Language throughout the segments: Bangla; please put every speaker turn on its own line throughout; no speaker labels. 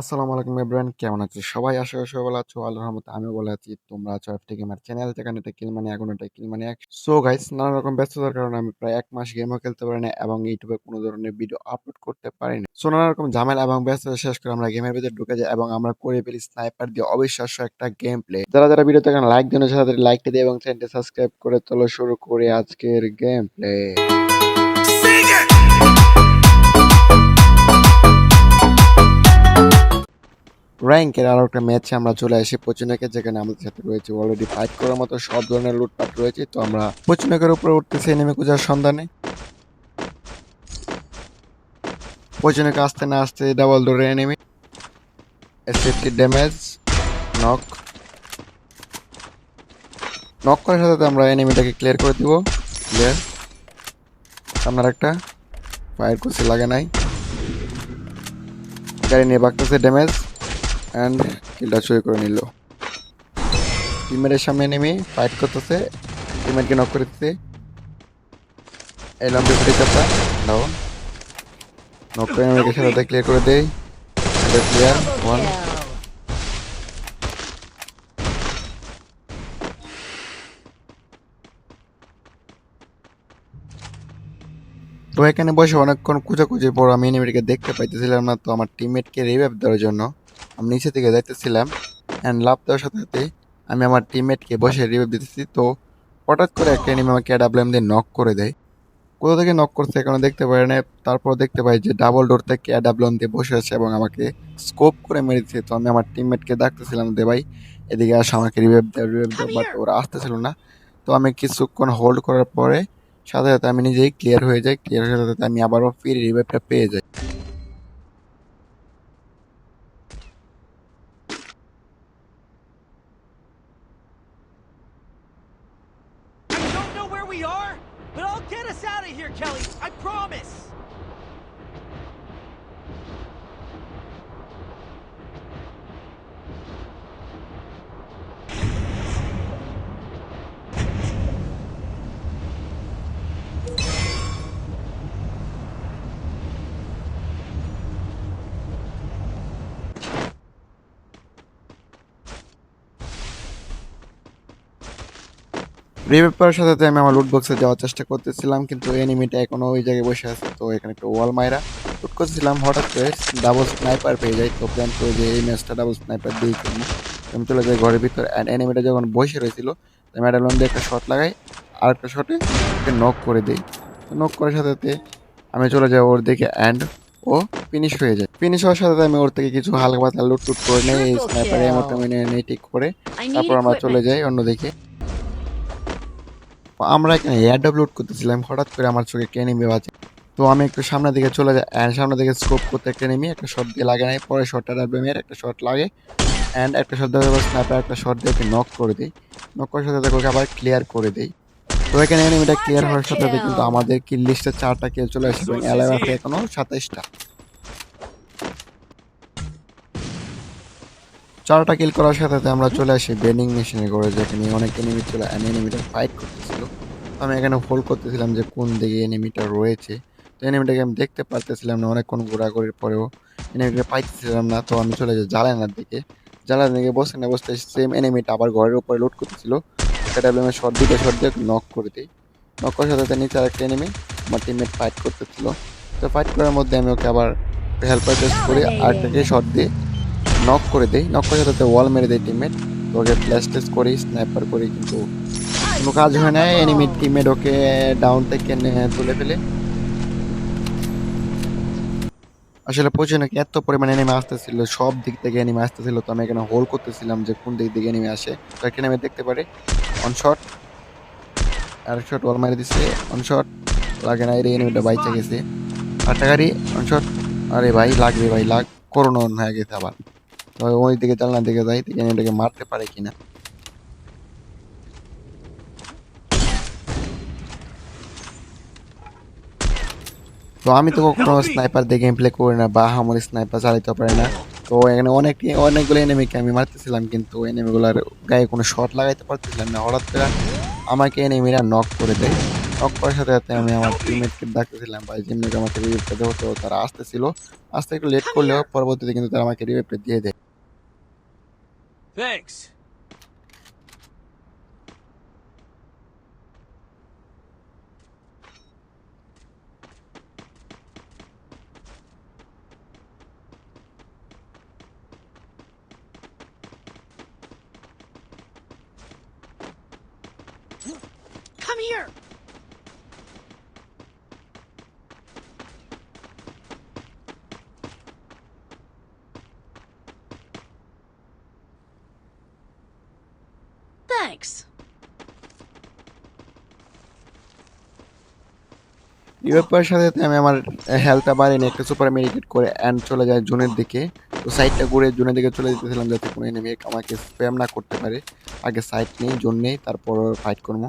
আসসালামু আলাইকুম এভরিওয়ান, কেমন আছো সবাই? আশা সবাই ভালো আছো। আল্লাহর রহমতে আমিও ভালো আছি। তোমরা আছো এফ থেকে আমার চ্যানেল যেখানে এটা কিল মানে এখন এটা কিল মানে এক। সো গাইস নানা রকম ব্যস্ততার কারণে আমি প্রায় এক মাস গেমও খেলতে পারি না এবং ইউটিউবে কোনো ধরনের ভিডিও আপলোড করতে পারি না সো নানা রকম ঝামেলা এবং ব্যস্ততা শেষ করে আমরা গেমের ভিতরে ঢুকে যাই এবং আমরা করে ফেলি স্নাইপার দিয়ে অবিশ্বাস্য একটা গেম প্লে যারা যারা ভিডিওতে এখন লাইক দেন, সাথে লাইকটা দিয়ে এবং চ্যানেলটা সাবস্ক্রাইব করে চলো শুরু করে আজকের গেম প্লে র্যাঙ্কের আরও একটা ম্যাচে আমরা চলে আসি পচুনাকে, যেখানে আমাদের সাথে রয়েছে অলরেডি ফাইট করার মতো সব ধরনের লুটপাট রয়েছে। তো আমরা পচুনাকের উপরে উঠতেছি নেমে খোঁজার সন্ধানে। পচুনাকে আসতে না আসতে ডাবল ডোরে enemy safety damage knock knock করার সাথে আমরা এনিমিটাকে ক্লিয়ার করে দিব। ক্লিয়ার আপনার একটা। ফায়ার করছে, লাগে নাই। গাড়ি নিয়ে বাগতেছে ড্যামেজ অ্যান্ড কিলটা চুরি করে নিল। টিমের সামনে নেমে ফাইট করতেছে টিমেটকে নক করে দিতে লম্বি ফুটে চাপটা ডাউন নক করে আমাকে সাথে ক্লিয়ার করে দেই। ক্লিয়ার ওয়ান তো এখানে বসে অনেকক্ষণ খুঁজাখুঁজির পর আমি এনিমিটিকে দেখতে পাইতেছিলাম না, তো আমার টিমমেটকে রিভাইভ দেওয়ার জন্য। আমি নিচে থেকে যাইতেছিলাম অ্যান্ড লাভ দেওয়ার সাথে সাথে আমি আমার টিমমেটকে বসে রিভাইভ দিতেছি। তো হঠাৎ করে একটা এনিমি আমাকে ডাবল দিয়ে নক করে দেয়। কোথা থেকে নক করছে এখনও দেখতে পারি না। তারপর দেখতে পাই যে ডাবল ডোর থেকে ডাবলন দিয়ে বসে আছে এবং আমাকে স্কোপ করে মেরে দিচ্ছে। তো আমি আমার টিমমেটকে ডাকতেছিলাম দে ভাই, এদিকে আসে, আমাকে রিভাইভ দেয় রিভাইভ দেয় বাট ওরা আসতেছিল না। তো আমি কিছুক্ষণ হোল্ড করার পরে সাথে সাথে আমি নিজেই ক্লিয়ার হয়ে যাই। ক্লিয়ার হয়ে সাথে আমি আবারও ফির রিভাইভটা পেয়ে যাই।
Get us out of here, Kelly. I promise.
Revive সাথে আমি আমার লুট বক্সে যাওয়ার চেষ্টা করতেছিলাম কিন্তু এনিমিটা এখনও ওই জায়গায় বসে আছে তো এখানে একটা ওয়াল মাইরা লুট করতেছিলাম। হঠাৎ করে ডাবল স্নাইপার পেয়ে যাই তো প্ল্যান করে যে এই ম্যাচটা ডাবল স্নাইপার দিয়েই করব আমি চলে যাই ঘরের ভিতর অ্যান্ড এনিমিটা যখন বসে রয়েছিল আমি একটা দিয়ে একটা শট লাগাই আর একটা শটে ওকে নক করে দিই। নক করার সাথে সাথে আমি চলে যাই ওর দিকে অ্যান্ড ও ফিনিশ হয়ে যায়। ফিনিশ হওয়ার সাথে আমি ওর থেকে কিছু হালকা পাতলা লুট টুট করে নেই এই স্নাইপার এমনটা আমি নিয়ে ঠিক করে। তারপর আমরা চলে যাই অন্যদিকে। আমরা এখানে এয়ার লোড করতেছিলাম হঠাৎ করে আমার চোখে কে নেমে বাজে তো আমি একটু সামনের দিকে চলে যাই অ্যান্ড সামনের দিকে স্কোপ করতে একটা নেমি একটা শট দিয়ে লাগে নাই পরে শটটা ডাববে মেয়ের একটা শট লাগে অ্যান্ড একটা শট দেওয়ার স্ন্যাপার একটা শট দিয়ে ওকে নক করে দিই। নক করার সাথে সাথে ওকে আবার ক্লিয়ার করে দিই। তো এখানে এনিমিটা ক্লিয়ার হওয়ার সাথে সাথে কিন্তু আমাদের কিল লিস্টে চারটা কিল চলে আসে এবং অ্যালাইভ আছে এখনও সাতাইশটা। চারটা কিল করার সাথে সাথে আমরা চলে আসি বেনিং মেশিনে করে যেখানে অনেক এনিমি চলে এনিমিটা ফাইট করতেছিল। আমি এখানে হোল্ড করতেছিলাম যে কোন দিকে এনিমিটা রয়েছে। তো এনিমিটাকে আমি দেখতে পারতেছিলাম না, অনেকক্ষণ ঘোরাঘুরির পরেও এনিমিটাকে পাইতেছিলাম না। তো আমি চলে যাই জ্বালানার দিকে। জালানার দিকে বসে না বসতে সেম এনিমিটা আবার ঘরের উপরে লোড করতেছিল। সেটা আমি শর্ট দিকে শর্ট দিয়ে নক করে দিই। নক করার সাথে নিচে আরেকটা এনিমি আমার টিমমেট ফাইট করতেছিল। তো ফাইট করার মধ্যে আমি ওকে আবার হেল্পার টেস্ট করে, আরেকটাকে শর্ট দিয়ে নক করে দেই নক করে সাথে ওয়াল মেরে দেয় টিমমেট ওকে ফ্ল্যাশ টেস্ট করি স্নাইপার করি, কিন্তু কোনো কাজ হয় না এনিমি টিমমেট ওকে ডাউন থেকে তুলে ফেলে। আসলে প্রচুর নাকি এত পরিমাণে এনিমি আসতেছিল, সব দিক থেকে এনিমি আসতেছিল, তো আমি এখানে হোল করতেছিলাম যে কোন দিক থেকে এনিমি আসে, তো এখানে আমি দেখতে পারি অন শট আর শট ওয়াল মারি দিছে অন শট লাগে না এর এনিমিটা বাইচে গেছে। আটটা গাড়ি অন শট আরে ভাই, লাগবে ভাই, লাগ করোনা হয়ে গেছে আবার। তো ওই দিকে জানলার দিকে যাই দেখি এনিমিটাকে মারতে পারে কিনা। তো আমি তো কখনো স্নাইপার দিয়ে গেম প্লে করি না বা আমার স্নাইপার চালাতে পারি না। তো এখানে অনেক অনেকগুলো এনিমিকে আমি মারতেছিলাম কিন্তু এনিমিগুলোর গায়ে কোনো শট লাগাইতে পারতেছিলাম না। হঠাৎ করে আমাকে এনিমিরা নক করে দেয়। নক করার সাথে সাথে আমি আমার টিমমেটকে ডাকতেছিলাম ভাই যেমনি আমাকে রিভিভটা দেবো তো তারা আসতেছিল। আসতে একটু লেট করলেও পরবর্তীতে কিন্তু তারা আমাকে রিভিভটা দিয়ে দেয়।
Thanks. Come here.
Thanks.
Revive সাথে আমি আমার হেলথটা আবার এনে একটা সুপার মেডিকেট করে অ্যান্ড চলে যায় জোনের দিকে। তো সাইডটা ঘুরে জুনের দিকে চলে যেতেছিলাম যাতে কোনো এনিমি আমাকে স্প্যাম না করতে পারে। আগে সাইড নেই, জোন নেই, তারপর ফাইট করব।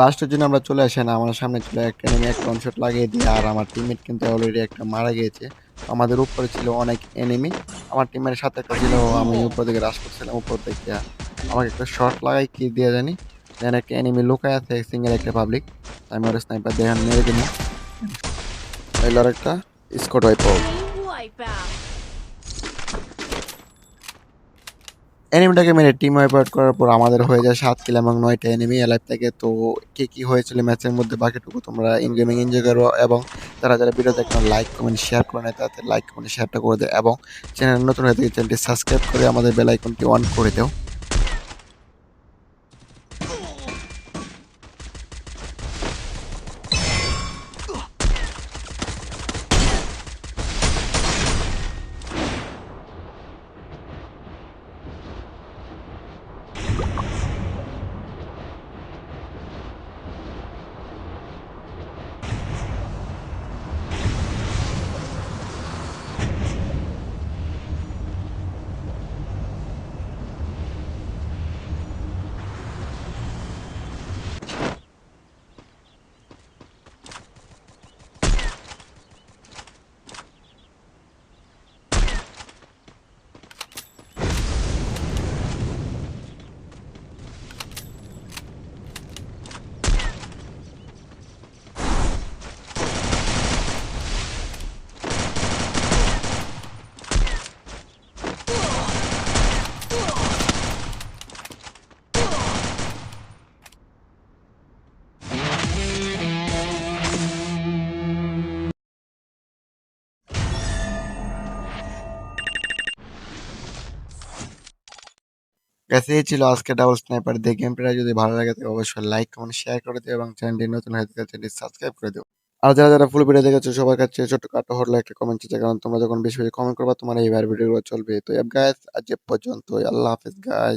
লাস্টের জন্য আমরা চলে আসি না, আমার সামনে চলে একটা এনিমি একটা ওয়ান শট লাগিয়ে দিয়ে আর আমার টিমমেট কিন্তু অলরেডি একটা মারা গিয়েছে। আমাদের উপরে ছিল অনেক এনিমি আমার টিমের সাথে একটা ছিল, আমি উপর দিকে রাশ করছিলাম, উপর থেকে আমাকে একটা শট লাগাই কি দিয়ে জানি দেন একটা এনিমি লুকায় আছে সিঙ্গেল একটা পাবলিক আমি ওর স্নাইপার দিয়ে মেরে আর একটা স্কট ওয়াইপ
Wipe
এনিমিটাকে মেরে টিম ওয়াইপ আউট করার পর আমাদের হয়ে যায় সাত কিল এবং নয়টা এনিমি লাইফ থেকে। তো কে কী হয়েছিল ম্যাচের মধ্যে বাকিটুকু তোমরা ইন গেমিং এনজয় করো এবং তারা যারা ভিডিও দেখেন লাইক কমেন্ট শেয়ার করে নেয়, তাদের লাইক কমেন্ট শেয়ারটা করে দেয় এবং চ্যানেল নতুন হয়ে থাকে চ্যানেলটি সাবস্ক্রাইব করে আমাদের বেল আইকনটি অন করে দাও। গেছে এই ছিল আজকে ডাবল স্নাইপার দিয়ে গেম প্লেটা যদি ভালো লাগে, তাহলে অবশ্যই লাইক কমেন্ট শেয়ার করে দিও এবং চ্যানেলটি নতুন হয়ে থাকে চ্যানেলটি সাবস্ক্রাইব করে দিও। আর যারা যারা ফুল ভিডিও দেখেছ, সবার কাছে ছোট্ট কাটো হলো একটা কমেন্ট চাই কারণ তোমরা যখন বেশি বেশি কমেন্ট করবা, তোমার এই ভিডিওগুলো চলবে। তো গাইস আজ পর্যন্ত আল্লাহ হাফেজ গাইস